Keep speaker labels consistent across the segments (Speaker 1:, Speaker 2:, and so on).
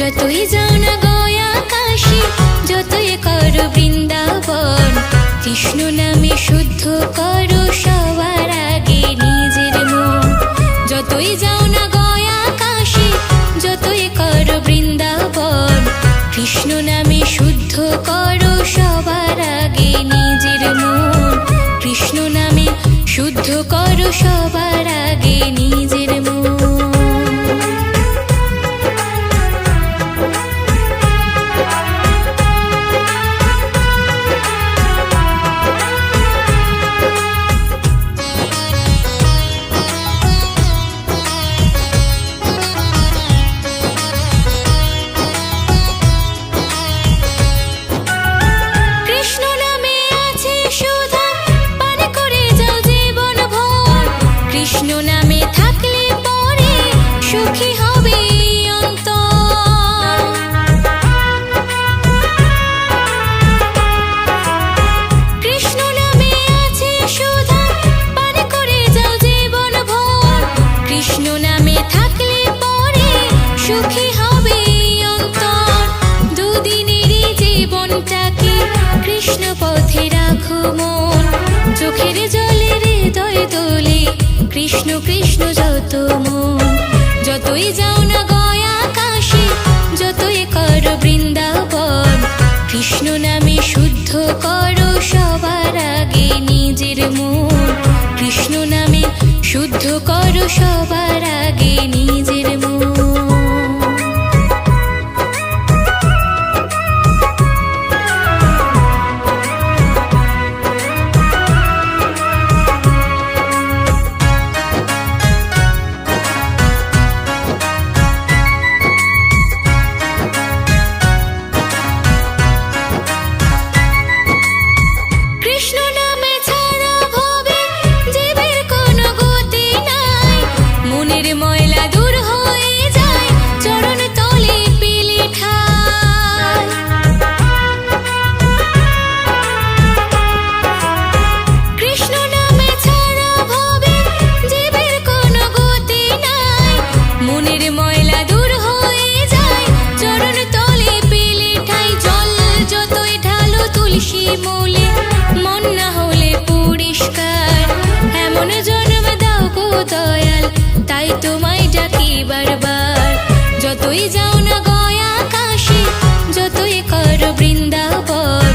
Speaker 1: যতই যাও না গয়া কাশি যতই করো বৃন্দাবন, কৃষ্ণ নামে শুদ্ধ করো সবার আগে নিজের মন। যতই যাও না গয়া কাশি যতই করো বৃন্দাবন, কৃষ্ণ নামে শুদ্ধ করো নামে থাকলে পরে সুখী হবে কৃষ্ণ কৃষ্ণ যত মন। যতই যাও না গয়া কাশি যতই করো বৃন্দাবন, কৃষ্ণ নামে শুদ্ধ করো সবার আগে নিজের মন। কৃষ্ণ নামে শুদ্ধ করো সবার আগে নিজের তাই কাশি যতই বৃন্দাবন,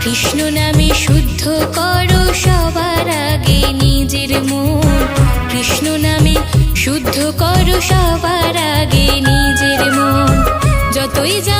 Speaker 1: কৃষ্ণ নামে শুদ্ধ করো সবার আগে নিজের মন। কৃষ্ণ নামে শুদ্ধ করো সবার আগে নিজের মন। যতই যাও